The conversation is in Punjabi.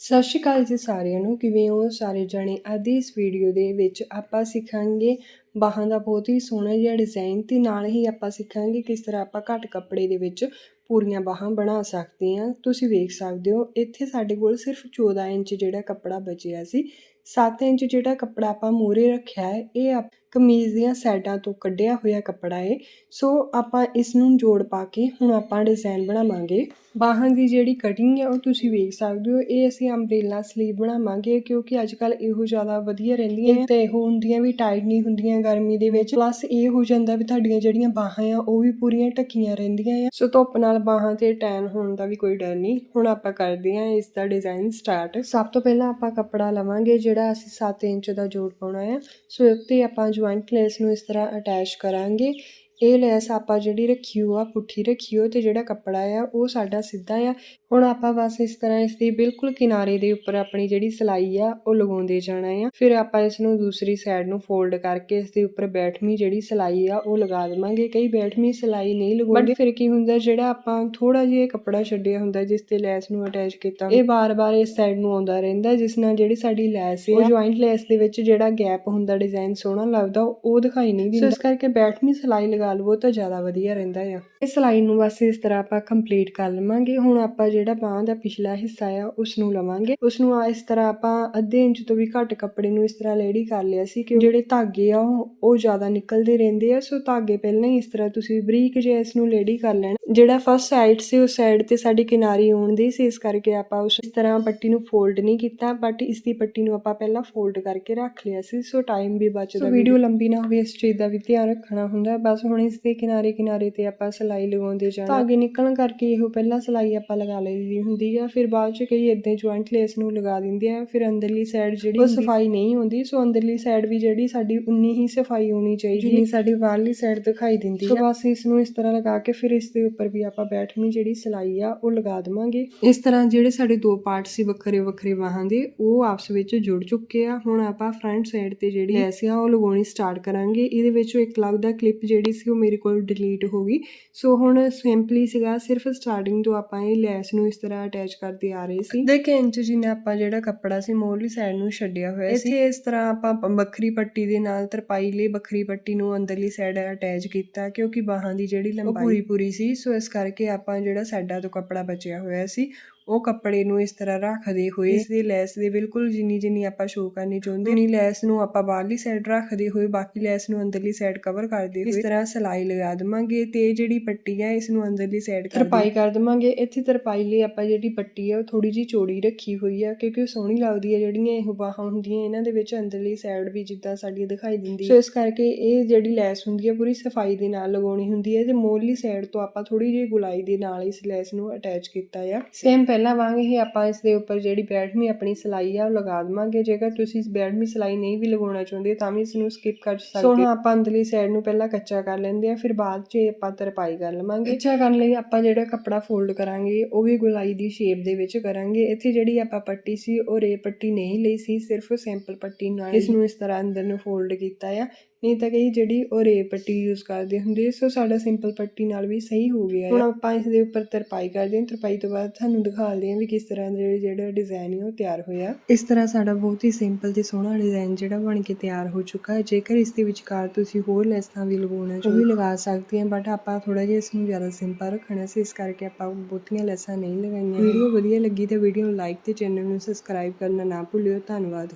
ਸਤਿ ਸ਼੍ਰੀ ਅਕਾਲ ਜੀ ਸਾਰਿਆਂ ਨੂੰ, ਕਿਵੇਂ ਹੋ ਸਾਰੇ ਜਣੇ? ਅੱਜ ਇਸ ਵੀਡੀਓ ਦੇ ਵਿੱਚ ਆਪਾਂ ਸਿੱਖਾਂਗੇ ਬਾਹਾਂ ਦਾ ਬਹੁਤ ਹੀ ਸੋਹਣਾ ਜਿਹਾ ਡਿਜ਼ਾਈਨ ਤੇ ਨਾਲ ਹੀ ਆਪਾਂ ਸਿੱਖਾਂਗੇ ਕਿਸ ਤਰ੍ਹਾਂ ਆਪਾਂ ਘੱਟ ਕੱਪੜੇ ਦੇ ਵਿੱਚ ਪੂਰੀਆਂ ਬਾਹਾਂ ਬਣਾ ਸਕਦੇ ਹਾਂ। ਤੁਸੀਂ ਵੇਖ ਸਕਦੇ ਹੋ, ਇੱਥੇ ਸਾਡੇ ਕੋਲ ਸਿਰਫ 14 ਇੰਚ ਜਿਹੜਾ ਕੱਪੜਾ ਬਚਿਆ ਸੀ। 7 ਇੰਚ ਜਿਹੜਾ ਕੱਪੜਾ ਆਪਾਂ ਮੂਰੇ ਰੱਖਿਆ ਹੈ, ਇਹ ਆਪ ਕਮੀਜ਼ ਦੀਆਂ ਸਾਈਡਾਂ ਤੋਂ ਕੱਢਿਆ ਹੋਇਆ ਕੱਪੜਾ ਏ। ਸੋ ਆਪਾਂ ਇਸ ਨੂੰ ਜੋੜ ਪਾ ਕੇ ਹੁਣ ਆਪਾਂ ਡਿਜ਼ਾਈਨ ਬਣਾਵਾਂਗੇ। ਬਾਹਾਂ ਦੀ ਜਿਹੜੀ ਕਟਿੰਗ ਹੈ ਉਹ ਤੁਸੀਂ ਵੇਖ ਸਕਦੇ ਹੋ। ਇਹ ਅਸੀਂ ਅੰਬ੍ਰੇਲਾ ਸਲੀਵ ਬਣਾਵਾਂਗੇ ਕਿਉਂਕਿ ਅੱਜ ਕੱਲ ਇਹੋ ਜ਼ਿਆਦਾ ਵਧੀਆ ਰਹਿੰਦੀਆਂ ਹੈ ਤੇ ਇਹੋ ਹੁੰਦੀਆਂ ਵੀ ਟਾਈਟ ਨਹੀਂ ਹੁੰਦੀਆਂ ਗਰਮੀ ਦੇ ਵਿੱਚ। ਪਲੱਸ ਇਹ ਹੋ ਜਾਂਦਾ ਵੀ ਤੁਹਾਡੀਆਂ ਜਿਹੜੀਆਂ ਬਾਹਾਂ ਆ, ਉਹ ਵੀ ਪੂਰੀਆਂ ਢੱਕੀਆਂ ਰਹਿੰਦੀਆਂ ਆ। ਸੋ ਧੁੱਪ ਨਾਲ ਬਾਹਾਂ ਤੇ ਟੈਨ ਹੋਣ ਦਾ ਵੀ ਕੋਈ ਡਰ ਨਹੀਂ। ਹੁਣ ਆਪਾਂ ਕਰਦੇ ਹਾਂ ਇਸ ਦਾ ਡਿਜ਼ਾਈਨ ਸਟਾਰਟ ਸਭ ਤੋਂ ਪਹਿਲਾਂ ਆਪਾਂ ਕੱਪੜਾ ਲਵਾਂਗੇ ਜਿਹੜਾ ਅਸੀਂ 7 ਇੰਚ ਦਾ ਜੋੜ ਪਾਉਣਾ ਆ। ਸੋ ਉੱਤੇ ਆਪਾਂ ਜੋ ਜੁਆਇੰਟ ਲੈਸ ਨੂੰ ਇਸ ਤਰ੍ਹਾਂ ਅਟੈਚ ਕਰਾਂਗੇ। ਇਹ ਲੈਸ ਆਪਾਂ ਜਿਹੜੀ ਰੱਖੀ ਹੋ ਆ, ਪੁੱਠੀ ਰੱਖੀ ਹੋ ਤੇ ਜਿਹੜਾ ਕੱਪੜਾ ਆ, ਉਹ ਸਾਡਾ ਸਿੱਧਾ ਆ। ਹੁਣ ਆਪਾਂ ਬਸ ਇਸ ਤਰ੍ਹਾਂ ਇਸ ਦੀ ਬਿਲਕੁਲ ਕਿਨਾਰੇ ਦੇ ਉੱਪਰ ਆਪਣੀ ਜਿਹੜੀ ਸਲਾਈ ਆ ਉਹ ਲਗਾਉਂਦੇ ਜਾਣਾ ਆ। ਫਿਰ ਆਪਾਂ ਇਸ ਨੂੰ ਦੂਸਰੀ ਸਾਈਡ ਨੂੰ ਫੋਲਡ ਕਰਕੇ ਇਸ ਦੇ ਉੱਪਰ ਬੈਠਵੀਂ ਜਿਹੜੀ ਸਲਾਈ ਆ ਉਹ ਲਗਾ ਦੇਵਾਂਗੇ। ਕਈ ਬੈਠਵੀਂ ਸਲਾਈ ਨਹੀਂ ਲਗਾਉਂਦੇ। ਫਿਰ ਕੀ ਹੁੰਦਾ ਜਿਹੜਾ ਆਪਾਂ ਥੋੜਾ ਜਿਹਾ ਕੱਪੜਾ ਛੱਡਿਆ ਹੁੰਦਾ ਜਿਸ ਤੇ ਲੈਸ ਨੂੰ ਅਟੈਚ ਕੀਤਾ ਇਹ ਬਾਰ-ਬਾਰ ਇਸ ਸਾਈਡ ਨੂੰ ਆਉਂਦਾ ਰਹਿੰਦਾ ਜਿਸ ਨਾਲ ਜਿਹੜੀ ਸਾਡੀ ਲੈਸ ਹੈ ਉਹ ਜੁਆਇੰਟ ਲੈਸ ਦੇ ਵਿੱਚ ਜਿਹੜਾ ਗੈਪ ਹੁੰਦਾ ਡਿਜ਼ਾਈਨ ਸੋਹਣਾ ਲੱਗਦਾ ਉਹ ਦਿਖਾਈ ਨਹੀਂ ਦਿੰਦਾ ਸੋ ਇਸ ਕਰਕੇ ਬੈਠਵੀਂ ਸਲਾਈ ਲਗਾ ਲਵੋ ਤਾਂ ਜ਼ਿਆਦਾ ਵਧੀਆ ਰਹਿੰਦਾ ਆ। ਇਹ ਸਲਾਈ ਨੂੰ ਬਸ ਇਸ ਤਰ੍ਹਾਂ ਆਪਾਂ ਕੰਪਲੀਟ ਕਰ ਲਵਾਂਗੇ। ਹੁਣ ਆਪਾਂ ਜਿਹੜਾ ਬਾਹ ਦਾ ਪਿਛਲਾ ਹਿੱਸਾ ਆ ਉਸ ਨੂੰ ਲਵਾਂਗੇ। ਉਸ ਨੂੰ ਇਸ ਤਰ੍ਹਾਂ ਆਪਾਂ ਅੱਧੇ ਇੰਚ ਤੋਂ ਵੀ ਘੱਟ ਕੱਪੜੇ ਨੂੰ ਇਸ ਤਰ੍ਹਾਂ ਲੇਡੀ ਕਰ ਲਿਆ ਸੀ ਕਿ ਜਿਹੜੇ ਧਾਗੇ ਆ, ਉਹ ਉਹ ਜ਼ਿਆਦਾ ਨਿਕਲਦੇ ਰਹਿੰਦੇ ਆ। ਸੋ ਧਾਗੇ ਪਹਿਲਾਂ ਹੀ ਇਸ ਤਰ੍ਹਾਂ ਤੁਸੀਂ ਬਰੀਕ ਜਿਹਾ ਇਸ ਨੂੰ ਲੇਡੀ ਕਰ ਲੈਣਾ। ਜਿਹੜਾ ਫਸਟ ਸਾਈਡ ਸੀ ਉਸ ਸਾਈਡ ਤੇ ਸਾਡੀ ਕਿਨਾਰੀ ਆਉਂਦੀ ਸੀ ਇਸ ਕਰਕੇ ਆਪਾਂ ਉਸ ਤਰ੍ਹਾਂ ਪੱਟੀ ਨੂੰ ਫੋਲਡ ਨਹੀਂ ਕੀਤਾ ਬਟ ਇਸ ਦੀ ਪੱਟੀ ਨੂੰ ਆਪਾਂ ਪਹਿਲਾਂ ਫੋਲਡ ਕਰਕੇ ਰੱਖ ਲਿਆ ਸੀ ਸੋ ਟਾਈਮ ਵੀ ਬਚਦਾ ਵੀਡੀਓ ਲੰਬੀ ਨਾ ਹੋਵੇ ਇਸ ਚੀਜ਼ ਦਾ ਵੀ ਧਿਆਨ ਰੱਖਣਾ ਹੁੰਦਾ ਬਸ ਹੁਣ ਇਸ ਦੇ ਕਿਨਾਰੇ ਕਿਨਾਰੇ ਤੇ ਆਪਾਂ ਸਲਾਈ ਲਗਾਉਂਦੇ ਜਾਣਾ। ਧਾਗੇ ਨਿਕਲਣ ਕਰਕੇ ਇਹੋ ਪਹਿਲਾਂ ਸਲਾਈ ਆਪਾਂ ਲਗਾ ਲਈਦੀ ਹੁੰਦੀ ਆ ਫਿਰ ਬਾਅਦ ਚ ਕਈ ਇਦਾਂ ਜੁਆਇੰਟ ਲੇਸ ਨੂੰ ਲਗਾ ਦਿੰਦੇ ਆ ਫਿਰ ਅੰਦਰਲੀ ਸਾਈਡ ਜਿਹੜੀ ਉਹ ਸਫ਼ਾਈ ਨਹੀਂ ਹੁੰਦੀ ਸੋ ਅੰਦਰਲੀ ਸਾਈਡ ਵੀ ਜਿਹੜੀ ਸਾਡੀ ਉਨੀ ਹੀ ਸਫ਼ਾਈ ਹੋਣੀ ਚਾਹੀਦੀ ਜਿੰਨੀ ਸਾਡੀ ਬਾਹਰਲੀ ਸਾਈਡ ਦਿਖਾਈ ਦਿੰਦੀ ਆ। ਬਸ ਇਸ ਨੂੰ ਇਸ ਤਰ੍ਹਾਂ ਲਗਾ ਕੇ ਫਿਰ ਇਸ ਦੇ ਉੱਪਰ ਵੀ ਆਪਾਂ ਬੈਠਵੀਂ ਜਿਹੜੀ ਸਲਾਈ ਆ ਉਹ ਲਗਾ ਦੇਵਾਂਗੇ। ਇਸ ਤਰ੍ਹਾਂ ਜਿਹੜੇ ਸਾਡੇ ਦੋ ਪਾਰਟ ਸੀ ਵੱਖਰੇ ਵੱਖਰੇ ਬਾਹਾਂ ਦੇ ਉਹ ਆਪਸ ਵਿੱਚ ਜੁੜ ਚੁੱਕੇ ਆ। ਹੁਣ ਆਪਾਂ ਫਰੰਟ ਸਾਈਡ ਤੇ ਜਿਹੜੀ ਲੈਸ ਆ ਉਹ ਲਗਾਉਣੀ ਸਟਾਰਟ ਕਰਾਂਗੇ। ਇਹਦੇ ਵਿੱਚੋਂ ਇੱਕ ਲੱਗਦਾ ਕਲਿੱਪ ਜਿਹੜੀ ਸੀ ਉਹ ਮੇਰੇ ਕੋਲ ਡਿਲੀਟ ਹੋ ਗਈ। ਸੋ ਹੁਣ ਸਿੰਪਲੀ ਸੀਗਾ ਸਿਰਫ ਸਟਾਰਟਿੰਗ ਤੋਂ ਆਪਾਂ ਇਹ ਲੈਸ ਨੂੰ ਇਸ ਤਰ੍ਹਾਂ ਅਟੈਚ ਕਰਦੇ ਆ ਰਹੇ ਸੀ। ਦੇਖੇ ਇੰਚ ਜਿੰਨਾ ਆਪਾਂ ਜਿਹੜਾ ਕੱਪੜਾ ਸੀ ਮੋਰਲੀ ਸਾਈਡ ਨੂੰ ਛੱਡਿਆ ਹੋਇਆ ਸੀ। ਇੱਥੇ ਇਸ ਤਰ੍ਹਾਂ ਆਪਾਂ ਵੱਖਰੀ ਪੱਟੀ ਦੇ ਨਾਲ ਤਰਪਾਈ ਲਈ ਵੱਖਰੀ ਪੱਟੀ ਨੂੰ ਅੰਦਰਲੀ ਸਾਈਡ ਅਟੈਚ ਕੀਤਾ ਕਿਉਂਕਿ ਬਾਹਾਂ ਦੀ ਜਿਹੜੀ ਲੰਬਾਈ ਪੂਰੀ ਪੂਰੀ ਸੀ ਸੋ ਇਸ ਕਰਕੇ ਆਪਾਂ ਜਿਹੜਾ ਸਾਡਾ ਤੋਂ ਕੱਪੜਾ ਬਚਿਆ ਹੋਇਆ ਸੀ ਉਹ ਕੱਪੜੇ ਨੂੰ ਇਸ ਤਰ੍ਹਾਂ ਰੱਖਦੇ ਹੋਏ ਇਸ ਦੀ ਲੈਸ ਦੇ ਬਿਲਕੁਲ ਜਿੰਨੀ ਜਿੰਨੀ ਆਪਾਂ ਸ਼ੋ ਕਰਨੀ ਚਾਹੁੰਦੇ ਨਹੀਂ ਲੈਸ ਨੂੰ ਆਪਾਂ ਬਾਹਰਲੀ ਸਾਈਡ ਰੱਖਦੇ ਹੋਏ ਬਾਕੀ ਲੈਸ ਨੂੰ ਅੰਦਰਲੀ ਸਾਈਡ ਕਵਰ ਕਰਦੇ ਹੋਏ ਇਸ ਤਰ੍ਹਾਂ ਸਲਾਈ ਲਗਾ ਦਵਾਂਗੇ ਤੇ ਜਿਹੜੀ ਪੱਟੀ ਹੈ ਇਸ ਨੂੰ ਅੰਦਰਲੀ ਸਾਈਡ ਤਰਪਾਈ ਕਰ ਦਵਾਂਗੇ। ਇੱਥੇ ਤਰਪਾਈ ਲਈ ਆਪਾਂ ਜਿਹੜੀ ਪੱਟੀ ਹੈ ਉਹ ਥੋੜੀ ਜੀ ਚੌੜੀ ਰੱਖੀ ਹੋਈ ਹੈ ਕਿਉਂਕਿ ਉਹ ਸੋਹਣੀ ਲੱਗਦੀ ਹੈ ਜਿਹੜੀਆਂ ਇਹ ਬਾਹਾਂ ਹੁੰਦੀਆਂ ਇਹਨਾਂ ਦੇ ਵਿੱਚ ਅੰਦਰਲੀ ਸਾਈਡ ਵੀ ਜਿੱਦਾਂ ਸਾਡੀ ਦਿਖਾਈ ਦਿੰਦੀ ਸੋ ਇਸ ਕਰਕੇ ਇਹ ਜਿਹੜੀ ਲੈਸ ਹੁੰਦੀ ਹੈ ਪੂਰੀ ਸਫ਼ਾਈ ਦੇ ਨਾਲ ਲਗਾਉਣੀ ਹੁੰਦੀ ਹੈ ਤੇ ਮੋਰਲੀ ਸਾਈਡ ਤੋਂ ਆਪਾਂ ਥੋੜੀ ਜਿਹੀ ਗੁਲਾਈ ਦੇ ਨਾਲ ਇਸ ਲੈਸ ਨੂੰ ਅਟੈਚ ਕੀਤਾ ਆ। ਸੇਮ ਪਹਿਲਾਂ ਵਾਂਗ ਹੀ ਆਪਾਂ ਇਸ ਦੇ ਉੱਪਰ ਜਿਹੜੀ ਬੈਠਵੀਂ ਆਪਣੀ ਸਲਾਈ ਆ ਉਹ ਲਗਾ ਦਵਾਂਗੇ। ਜੇਕਰ ਤੁਸੀਂ ਇਸ ਬੈਠਵੀਂ ਸਲਾਈ ਨਹੀਂ ਵੀ ਲਗਾਉਣਾ ਚਾਹੁੰਦੇ ਤਾਂ ਵੀ ਇਸ ਨੂੰ ਸਕਿਪ ਕਰ ਸਕਦੇ ਸੋ ਹੁਣ ਆਪਾਂ ਅੰਦਰਲੀ ਸਾਈਡ ਨੂੰ ਪਹਿਲਾਂ ਕੱਚਾ ਕਰ ਲੈਂਦੇ ਆ ਫਿਰ ਬਾਅਦ 'ਚ ਆਪਾਂ ਤਰਪਾਈ ਕਰ ਲਵਾਂਗੇ। ਕੱਚਾ ਕਰਨ ਲਈ ਆਪਾਂ ਜਿਹੜਾ ਕੱਪੜਾ ਫੋਲਡ ਕਰਾਂਗੇ ਉਹ ਵੀ ਗੁਲਾਈ ਦੀ ਸ਼ੇਪ ਦੇ ਵਿੱਚ ਕਰਾਂਗੇ। ਇੱਥੇ ਜਿਹੜੀ ਆਪਾਂ ਪੱਟੀ ਸੀ ਉਹ ਰੇ ਪੱਟੀ ਨਹੀਂ ਲਈ ਸੀ ਸਿਰਫ ਸਿੰਪਲ ਪੱਟੀ ਨਾਲ ਇਸ ਨੂੰ ਇਸ ਤਰ੍ਹਾਂ ਅੰਦਰ ਨੂੰ ਫੋਲਡ ਕੀਤਾ ਆ। ਨਹੀਂ ਤਾਂ ਕਈ ਜਿਹੜੀ ਉਹ ਰੇ ਪੱਟੀ ਯੂਜ਼ ਕਰਦੇ ਹੁੰਦੇ ਸੋ ਸਾਡਾ ਸਿੰਪਲ ਪੱਟੀ ਨਾਲ ਵੀ ਸਹੀ ਹੋ ਗਿਆ ਹੁਣ ਆਪਾਂ ਇਸ ਦੇ ਉੱਪਰ ਤਰਪਾਈ ਕਰਦੇ ਹਾਂ। ਤਰਪਾਈ ਤੋਂ ਬਾਅਦ ਤੁਹਾਨੂੰ ਦਿਖਾਉਂਦੇ ਹਾਂ ਵੀ ਕਿਸ ਤਰ੍ਹਾਂ ਦੇ ਜਿਹੜਾ ਡਿਜ਼ਾਈਨ ਹੈ ਉਹ ਤਿਆਰ ਹੋਇਆ। ਇਸ ਤਰ੍ਹਾਂ ਸਾਡਾ ਬਹੁਤ ਹੀ ਸਿੰਪਲ ਤੇ ਸੋਹਣਾ ਡਿਜ਼ਾਈਨ ਜਿਹੜਾ ਬਣ ਕੇ ਤਿਆਰ ਹੋ ਚੁੱਕਾ ਹੈ। ਜੇਕਰ ਇਸ ਦੇ ਵਿਚਕਾਰ ਤੁਸੀਂ ਹੋਰ ਲੈਸਾਂ ਵੀ ਲਗਾਉਣਾ ਚਾਹੋ ਵੀ ਲਗਾ ਸਕਦੇ ਹਾਂ ਬਟ ਆਪਾਂ ਥੋੜਾ ਜਿਹਾ ਇਸ ਨੂੰ ਜ਼ਿਆਦਾ ਸਿੰਪਲ ਰੱਖਣਾ ਸੀ। ਇਸ ਕਰਕੇ ਆਪਾਂ ਬਹੁਤੀਆਂ ਲੈਸਾਂ ਨਹੀਂ ਲਗਾਈਆਂ। ਵੀਡੀਓ ਵਧੀਆ ਲੱਗੀ ਤਾਂ ਵੀਡੀਓ ਨੂੰ ਲਾਈਕ ਤੇ ਚੈਨਲ ਨੂੰ ਸਬਸਕ੍ਰਾਈਬ ਕਰਨਾ ਨਾ ਭੁੱਲਿਓ। ਧੰਨਵਾਦ।